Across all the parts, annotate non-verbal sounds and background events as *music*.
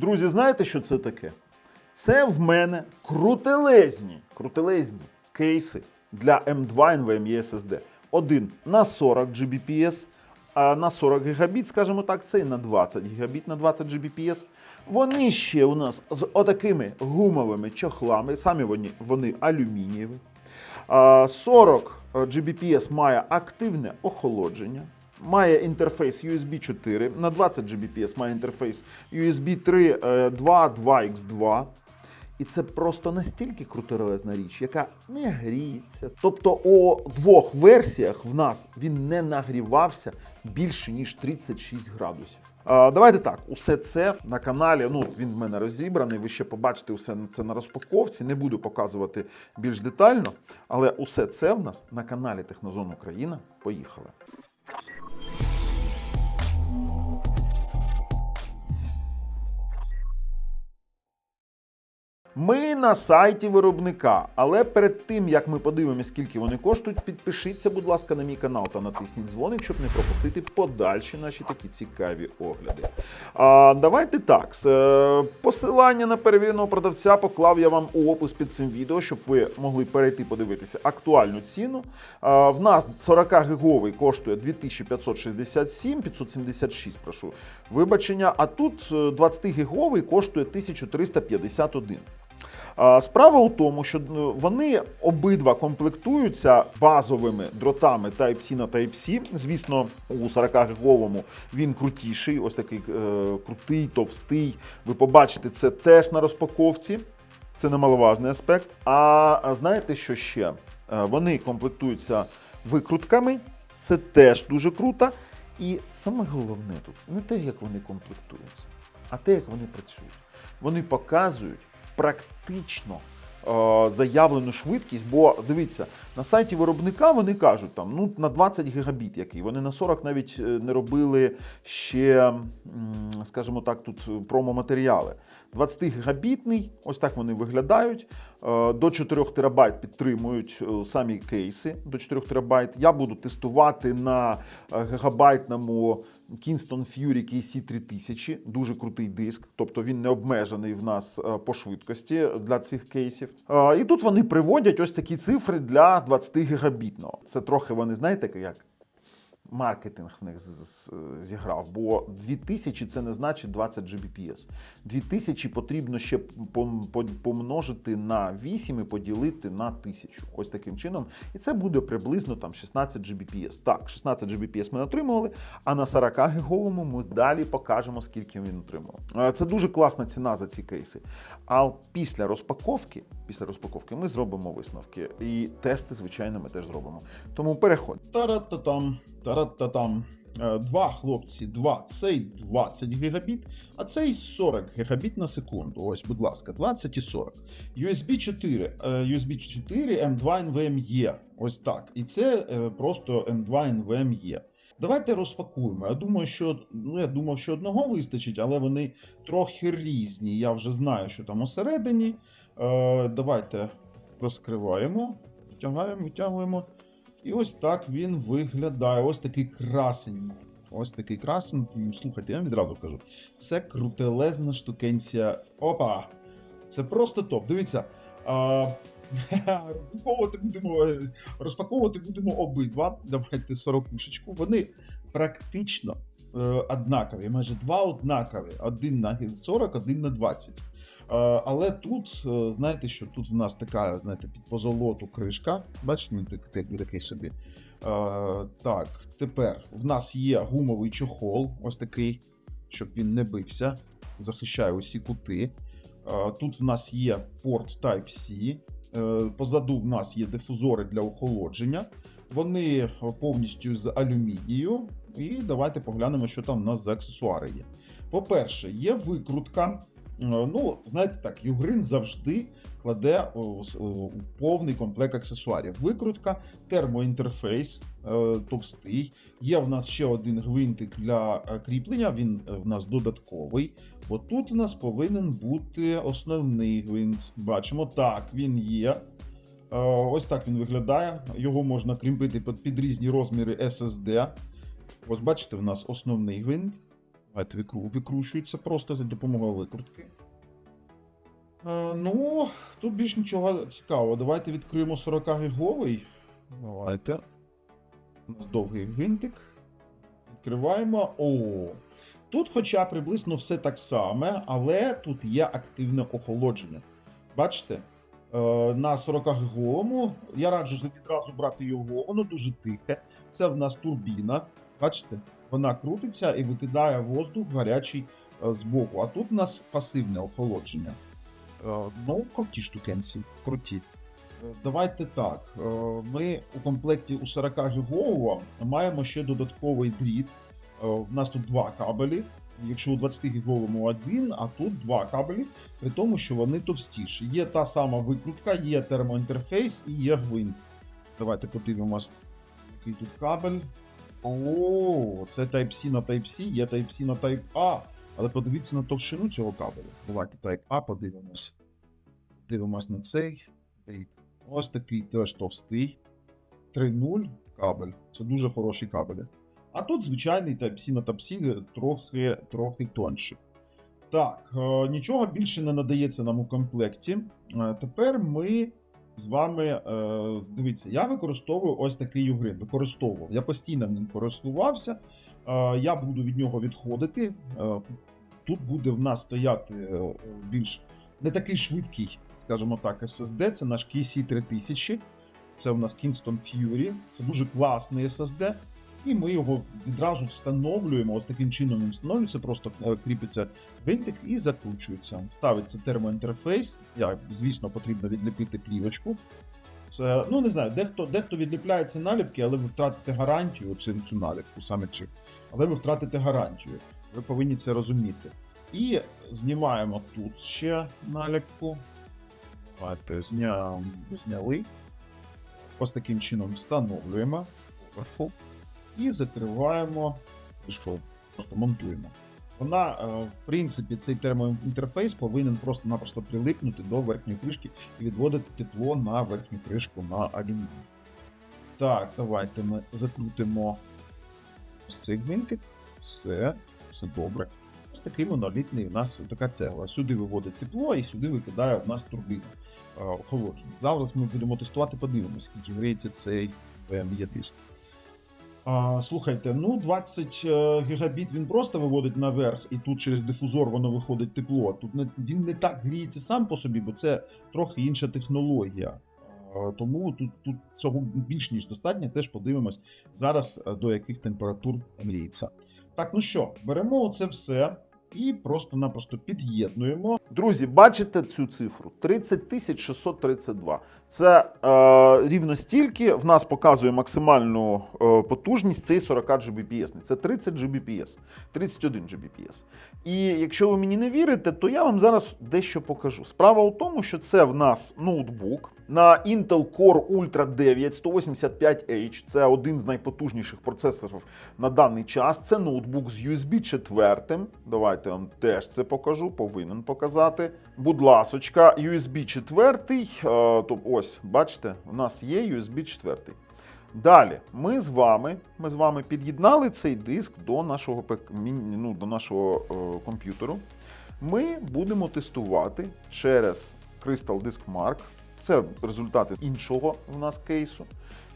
Друзі, знаєте, що це таке? Це в мене крутелезні, крутелезні кейси для M2 NVMe SSD. Один на 40 Gbps, а на 40 гігабіт, скажімо так, цей на 20 гігабіт на 20 Gbps. Вони ще у нас з отакими гумовими чохлами, самі вони, вони алюмінієві. 40 Gbps має активне охолодження. Має інтерфейс USB 4, на 20 Gbps має інтерфейс USB 3 е, 2 2X2. І це просто настільки крутелезна річ, яка не гріється. Тобто у двох версіях в нас він не нагрівався більше ніж 36 градусів. А, давайте так, усе це на каналі. Ну він в мене розібраний. Ви ще побачите усе це на розпаковці. Не буду показувати більш детально, але усе це в нас на каналі Технозон Україна. Поїхали. Ми на сайті виробника, але перед тим як ми подивимося, скільки вони коштують, підпишіться, будь ласка, на мій канал та натисніть дзвоник, щоб не пропустити подальші наші такі цікаві огляди. А, давайте так. е, Посилання на перевіреного продавця поклав я вам у опис під цим відео, щоб ви могли перейти подивитися актуальну ціну. А, в нас 40 гіговий коштує 2567, 576, прошу вибачення. А тут е, 20 гіговий коштує 1351. Справа у тому, що ну, вони обидва комплектуються базовими дротами Type-C на Type-C. Звісно, у 40-гіговому він крутіший, ось такий е, крутий, товстий. Ви побачите це теж на розпаковці. Це немаловажний аспект. А а знаєте, що ще? Е, Вони комплектуються викрутками, це теж дуже круто. І саме головне тут не те, як вони комплектуються, а те, як вони працюють. Вони показують практично е, заявлену швидкість, бо дивіться, на сайті виробника вони кажуть там ну на 20 гігабіт який. Вони на 40 навіть е, не робили ще, скажімо так, тут промо-матеріали. 20 гігабітний, ось так вони виглядають. Е, До 4 терабайт підтримують е, самі кейси до 4 терабайт. Я буду тестувати на е, гігабайтному Kingston Fury KC3000. Дуже крутий диск, тобто він не обмежений в нас по швидкості для цих кейсів. І тут вони приводять ось такі цифри для 20 гігабітного. Це трохи вони, знаєте, як маркетинг в них зіграв, бо 2000 це не значить 20 Gbps. 2000 потрібно ще пом- помножити на 8 і поділити на 1000. Ось таким чином. І це буде приблизно там 16 Gbps. Так, 16 Gbps ми отримували, а на 40 гіговому ми далі покажемо, скільки він отримав. Е, Це дуже класна ціна за ці кейси. А після розпаковки, після розпаковки ми зробимо висновки. І тести, звичайно, ми теж зробимо. Тому переходь. Тарататам, тарататам. Е, Два хлопці, два. Цей 20 гігабіт, а цей 40 гігабіт на секунду. Ось, будь ласка, 20 і 40. USB 4, е, USB 4 M2 NVMe. Ось так. І це е, просто M2 NVMe. Давайте розпакуємо. Я думаю, що ну я думав, що одного вистачить, але вони трохи різні. Я вже знаю, що там усередині. Е, давайте розкриваємо, втягаємо, витягуємо. І ось так він виглядає. Ось такий красень. Ось такий красень. Слухайте, я вам відразу кажу. Це крутелезна штукенція. Опа! Це просто топ. Дивіться. А, *laughs* розпаковувати будемо, розпаковувати будемо обидва. Давайте сорокушечку. Вони практично е, однакові, майже два однакові. Один на 40, один на 20. Е, Але тут, е, знаєте, що тут в нас така, знаєте, під позолоту кришка. Бачите, ну, так- так- такий собі. Е, Так, тепер в нас є гумовий чохол, ось такий, щоб він не бився. Захищає усі кути. Тут в нас є порт Type-C. Позаду в нас є дифузори для охолодження. Вони повністю з алюмінію. І давайте поглянемо, що там в нас за аксесуари є. По-перше, є викрутка. Е, Ну, знаєте так, Югрин завжди кладе повний комплект аксесуарів. Викрутка, термоінтерфейс е, товстий. Є в нас ще один гвинтик для кріплення, він е, в нас додатковий. Бо тут в нас повинен бути основний гвинт. Бачимо, так, він є. Ось так він виглядає. Його можна кріпити під різні розміри SSD. Ось бачите, в нас основний гвинт. Давайте викручується просто за допомогою викрутки. Е, ну, тут більш нічого цікавого. Давайте відкриємо 40 гіговий. Давайте. У нас довгий гвинтик. Відкриваємо. О! Тут, хоча приблизно все так саме, але тут є активне охолодження. Бачите? Е, на 40 гіговому я раджу відразу брати його, воно дуже тихе. Це в нас турбіна. Бачите? Вона крутиться і викидає воздух гарячий е, збоку. А тут у нас пасивне охолодження. Е, Ну, круті штукенці, круті. Е, Давайте так. Ми у комплекті у 40 гігового маємо ще додатковий дріт. У нас тут два кабелі. Якщо у 20 гіговому один, а тут два кабелі, при тому, що вони товстіші. Є та сама викрутка, є термоінтерфейс і є гвинт. Давайте подивимось, який тут кабель. О, це Type-C на Type-C, є Type-C на Type-A. Але подивіться на товщину цього кабелю. Давайте Type-A подивимось. Дивимось на цей. Ось такий теж товстий. 3.0 кабель. Це дуже хороші кабелі. А тут звичайний Type-C на Type-C трохи, трохи тонший. Так, е, нічого більше не надається нам у комплекті. Е, Тепер ми з вами. е, Дивіться, я використовую ось такий югрин. Використовував. Я постійно ним користувався. Е, Я буду від нього відходити. Е, Тут буде в нас стояти більш не такий швидкий, скажімо так, SSD. Це наш KC 3000. Це у нас Kingston Fury. Це дуже класний SSD. І ми його відразу встановлюємо. Ось таким чином він встановлюється, просто е, кріпиться гвинтик і закручується. Ставиться термоінтерфейс. Я, звісно, потрібно відліпити плівочку. Це, ну не знаю, дехто, дехто відліпляє ці наліпки, але ви втратите гарантію, цю, цю наліпку, саме цю. Але ви втратите гарантію. Ви повинні це розуміти. І знімаємо тут ще наліпку. Давайте зня... зняли. Ось таким чином встановлюємо поверху і закриваємо кришкою. Просто монтуємо. Вона, е, в принципі, цей термоінтерфейс повинен просто-напросто прилипнути до верхньої кришки і відводити тепло на верхню кришку на алюміній. Так, давайте ми закрутимо ось цей гвинтик. Все, все добре. Ось такий монолітний у нас така цегла. Сюди виводить тепло і сюди викидає у нас турбіну е, охолодження. Зараз ми будемо тестувати, подивимося, скільки гріється цей VME диск. Слухайте, ну 20 е, гігабіт він просто виводить наверх, і тут через дифузор воно виходить тепло. Тут не, він не так гріється сам по собі, бо це трохи інша технологія. Тому тут, тут цього більш ніж достатньо. Теж подивимось зараз е, до яких температур мріється. Так, ну що, беремо це все і просто-напросто під'єднуємо. Друзі, бачите цю цифру? 30 632. Це е, рівно стільки. В нас показує максимальну е, потужність цей 40 Gbps. Це 30 Gbps, 31 Gbps. І якщо ви мені не вірите, то я вам зараз дещо покажу. Справа у тому, що це в нас ноутбук на Intel Core Ultra 9 185H. Це один з найпотужніших процесорів на даний час. Це ноутбук з USB 4. Давайте вам теж це покажу, повинен показати. Будь ласочка, USB 4. е, То ось, бачите, у нас є USB 4. Далі, ми з вами, ми з вами під'єднали цей диск до нашого ну, до нашого е, комп'ютеру. Ми будемо тестувати через Crystal Disk Mark. Це результати іншого в нас кейсу,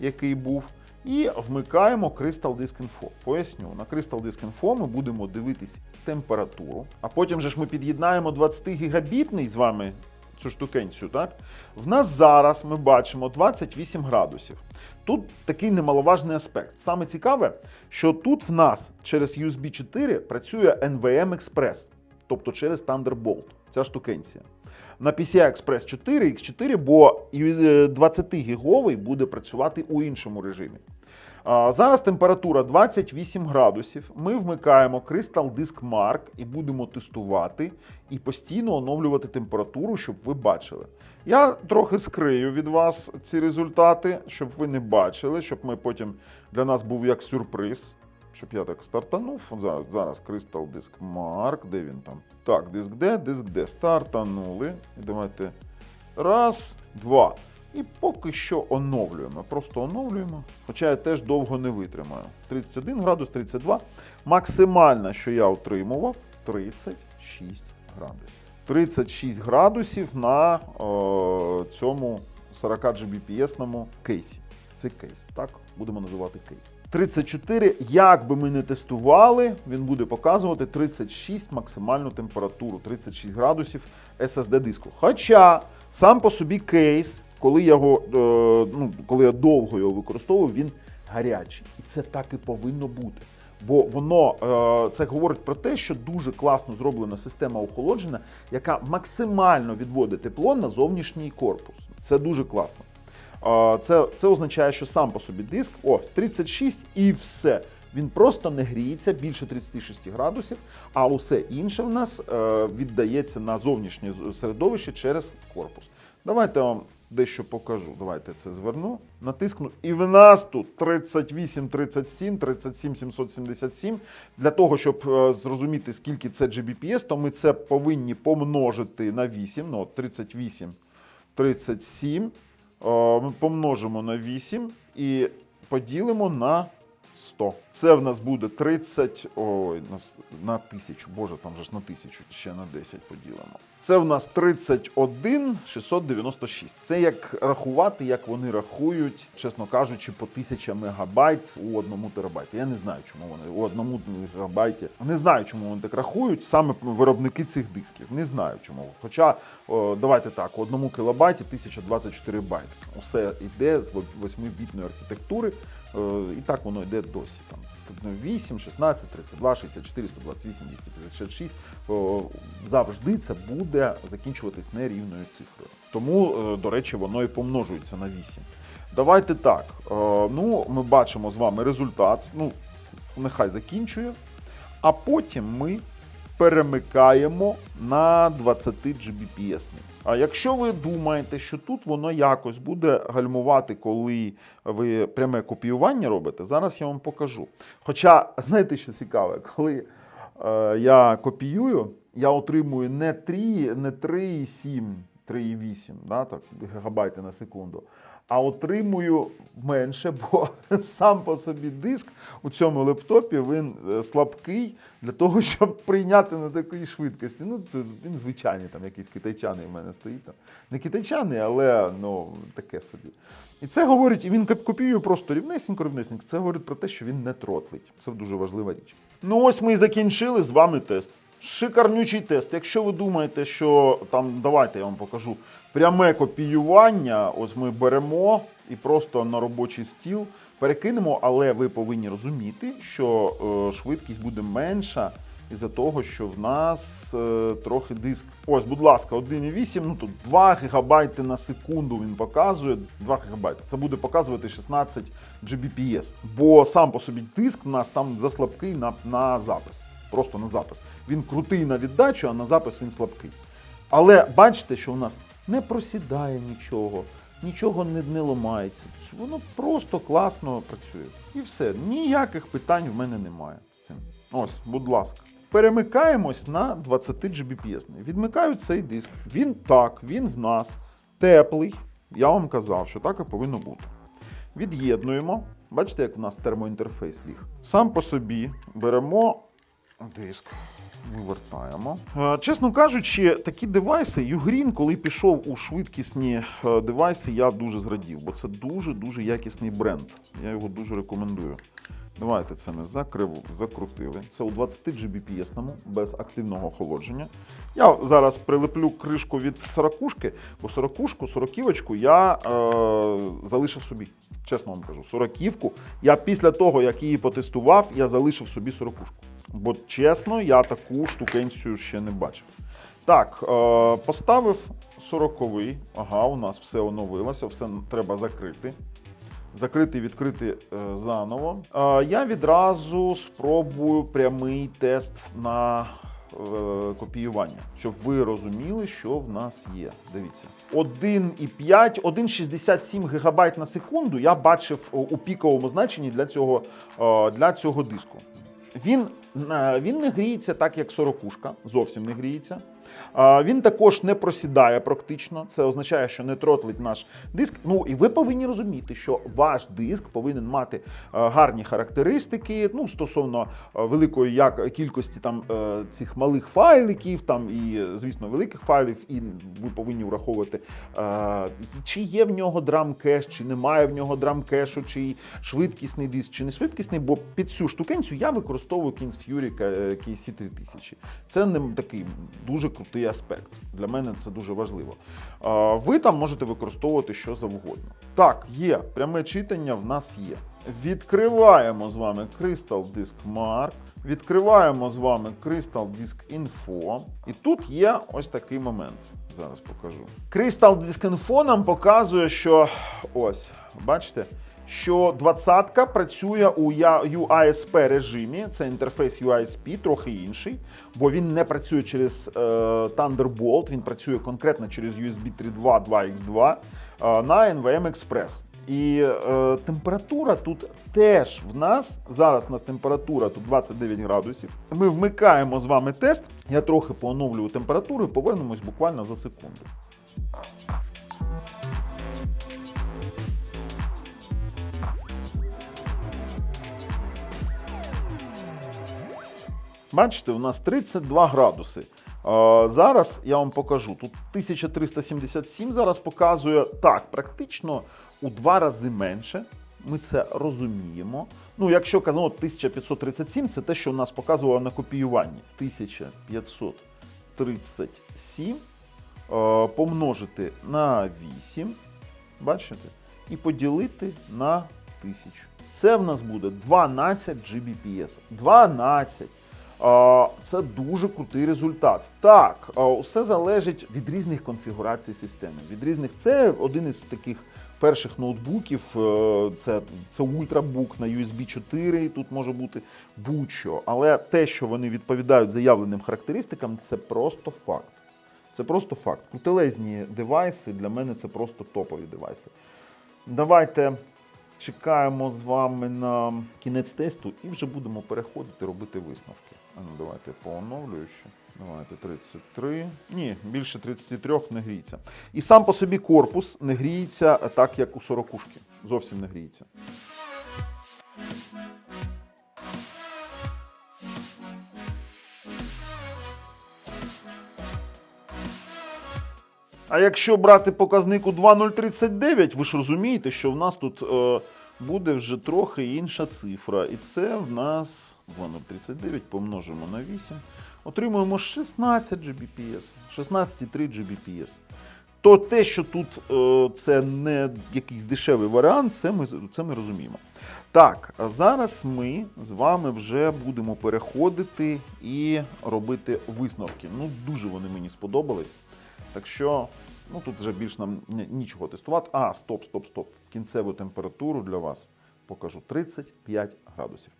який був. І вмикаємо Crystal Disk Info. Поясню, на Crystal Disk Info ми будемо дивитись температуру, а потім же ж ми під'єднаємо 20 гігабітний з вами цю штукенцію. Так? В нас зараз ми бачимо 28 градусів. Тут такий немаловажний аспект. Саме цікаве, що тут в нас через USB 4 працює NVM Express, тобто через Thunderbolt. Ця штукенція. На PCI Express 4 X4, бо 20 гіговий буде працювати у іншому режимі. Зараз температура 28 градусів. Ми вмикаємо Crystal Disk Mark і будемо тестувати і постійно оновлювати температуру, щоб ви бачили. Я трохи скрию від вас ці результати, щоб ви не бачили, щоб ми потім для нас був як сюрприз. Щоб я так стартанув. Зараз, зараз Crystal Disk Mark, де він там? Так, диск D, диск D. Стартанули. І давайте. Раз, два. І поки що оновлюємо. Просто оновлюємо. Хоча я теж довго не витримаю. 31 градус, 32. Максимально, що я отримував, 36 градусів. 36 градусів на е, цьому 40 Gbps кейсі. Це кейс, так? Будемо називати кейс. 34, як би ми не тестували, він буде показувати 36 максимальну температуру, 36 градусів SSD диску. Хоча сам по собі кейс, коли, я його, е, ну, коли я довго його використовую, він гарячий. І це так і повинно бути. Бо воно е, це говорить про те, що дуже класно зроблена система охолодження, яка максимально відводить тепло на зовнішній корпус. Це дуже класно. Це, це означає, що сам по собі диск, ось 36 і все. Він просто не гріється більше 36 градусів, а усе інше в нас е, віддається на зовнішнє середовище через корпус. Давайте вам дещо покажу. Давайте це зверну, натискну. І в нас тут 38, 37, 37, 777. Для того, щоб е, зрозуміти, скільки це GBPS, то ми це повинні помножити на 8. Ну, от 38, 37. Е, Ми помножимо на 8 і поділимо на 100. Це в нас буде 30, ой, на, 1000, боже, там же ж на 1000, ще на 10 поділимо. Це в нас 31 696. Це як рахувати, як вони рахують, чесно кажучи, по 1000 мегабайт у одному терабайті. Я не знаю, чому вони у одному гігабайті. Не знаю, чому вони так рахують, саме виробники цих дисків. Не знаю чому. Хоча, давайте так, у одному кілобайті 1024 байт. Усе йде з 8-бітної архітектури, і так воно йде досі. Там 8, 16, 32, 64, 128, 256. Завжди це буде закінчуватись нерівною цифрою. Тому, е, до речі, воно і помножується на 8. Давайте так. е, Ну, ми бачимо з вами результат. Ну, нехай закінчує. А потім ми перемикаємо на 20 Gbps. А якщо ви думаєте, що тут воно якось буде гальмувати, коли ви пряме копіювання робите, зараз я вам покажу. Хоча, знаєте, що цікаве, коли е, я копіюю, я отримую не 3, не 3,7, 3,8 да, так, гігабайти на секунду, а отримую менше, бо *laughs* сам по собі диск у цьому лептопі він е, слабкий для того, *laughs* щоб прийняти на такій швидкості. Ну, це він звичайний, там якийсь китайчаний в мене стоїть. Там. Не китайчаний, але ну, таке собі. І це говорить, і він коп- копіює просто рівнесенько, рівнесенько. Це говорить про те, що він не тротлить. Це дуже важлива річ. Ну ось ми і закінчили з вами тест. Шикарнючий тест. Якщо ви думаєте, що там, давайте я вам покажу пряме копіювання, ось ми беремо і просто на робочий стіл перекинемо, але ви повинні розуміти, що е, швидкість буде менша із-за того, що в нас е, трохи диск. Ось, будь ласка, 1,8, ну тут 2 гігабайти на секунду він показує. 2 гігабайти. Це буде показувати 16 Gbps. Бо сам по собі диск в нас там заслабкий на, на запис. Просто на запис. Він крутий на віддачу, а на запис він слабкий. Але бачите, що в нас не просідає нічого, нічого не, не ламається. Воно просто класно працює. І все. Ніяких питань в мене немає з цим. Ось, будь ласка. Перемикаємось на 20 Gbps. Відмикаю цей диск. Він так, він в нас теплий. Я вам казав, що так і повинно бути. Від'єднуємо. Бачите, як в нас термоінтерфейс ліг. Сам по собі беремо диск. Вивертаємо. Е, Чесно кажучи, такі девайси, Ugreen, коли пішов у швидкісні е, девайси, я дуже зрадів, бо це дуже-дуже якісний бренд. Я його дуже рекомендую. Давайте це ми закрив, закрутили. Це у 20 Gbps без активного охолодження. Я зараз прилеплю кришку від сорокушки, бо сорокушку, сороківочку я е, залишив собі. Чесно вам кажу, сороківку. Я після того, як її потестував, я залишив собі сорокушку. Бо чесно, я таку штукенцію ще не бачив. Так, е, поставив сороковий. Ага, у нас все оновилося, все треба закрити. Закрити, відкрити е, заново. Е, я відразу спробую прямий тест на копіювання, щоб ви розуміли, що в нас є. Дивіться. 1,5, 1,67 гігабайт на секунду я бачив у піковому значенні для цього, для цього диску. Він, е, він не гріється так, як сорокушка, зовсім не гріється. Він також не просідає практично. Це означає, що не тротлить наш диск. Ну і ви повинні розуміти, що ваш диск повинен мати е, гарні характеристики. Ну, стосовно е, великої як кількості там е, цих малих файликів, там і звісно великих файлів, і ви повинні враховувати, чи є в нього драм-кеш, чи немає в нього драм-кешу, чи швидкісний диск, чи не швидкісний, бо під цю штукенцю я використовую Kings Fury е, KC3000. Це не такий дуже крутий аспект. Для мене це дуже важливо. Ви там можете використовувати що завгодно. Так, є пряме читання в нас є. Відкриваємо з вами Crystal Disk Mark, відкриваємо з вами Crystal Disk Info. І тут є ось такий момент. Зараз покажу. Crystal Disk Info нам показує, що ось, бачите, що 20-ка працює у UASP режимі. Це інтерфейс UASP, трохи інший, бо він не працює через е, Thunderbolt, він працює конкретно через USB 3.2 2X2 е, на NVM Express. І е, температура тут теж в нас зараз у нас температура тут 29 градусів. Ми вмикаємо з вами тест. Я трохи пооновлюю температуру і повернемось буквально за секунду. Бачите, у нас 32 градуси. Е, Зараз я вам покажу. Тут 1377 зараз показує так, практично у два рази менше. Ми це розуміємо. Ну, якщо казано 1537, це те, що у нас показувало на копіюванні. 1537 е, помножити на 8, бачите, і поділити на 1000. Це в нас буде 12 Gbps. 12. Це дуже крутий результат. Так, все залежить від різних конфігурацій системи. Від різних це один із таких перших ноутбуків. е, Це, це ультрабук на USB 4. Тут може бути будь-що. Але те, що вони відповідають заявленим характеристикам, це просто факт. Це просто факт. Крутелезні девайси для мене це просто топові девайси. Давайте чекаємо з вами на кінець тесту і вже будемо переходити, робити висновки. Ну, давайте по оновлюючи. Давайте 33. Ні, більше 33 не гріється. І сам по собі корпус не гріється так, як у 40-шки. Зовсім не гріється. А якщо брати показник у 2.039, ви ж розумієте, що в нас тут е, буде вже трохи інша цифра. І це в нас 2.039 помножимо на 8. Отримуємо 16 Gbps, 16,3 Gbps. То те, що тут е, це не якийсь дешевий варіант, це ми, це ми розуміємо. Так, а зараз ми з вами вже будемо переходити і робити висновки. Ну, дуже вони мені сподобались. Так що, ну тут вже більш нам нічого тестувати. А, стоп, стоп, стоп. Кінцеву температуру для вас покажу 35 градусів.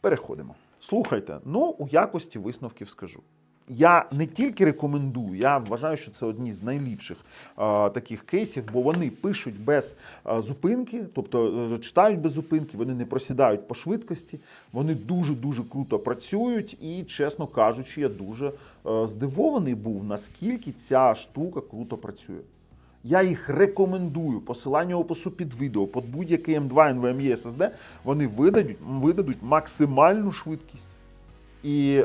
Переходимо. Слухайте, ну у якості висновків скажу. Я не тільки рекомендую, я вважаю, що це одні з найліпших е, таких кейсів, бо вони пишуть без е, зупинки, тобто е, читають без зупинки, вони не просідають по швидкості, вони дуже дуже круто працюють. І, чесно кажучи, я дуже е, здивований був, наскільки ця штука круто працює. Я їх рекомендую. Посилання опису під відео, під будь-який M2 NVMe SSD, вони видадуть, видадуть максимальну швидкість. І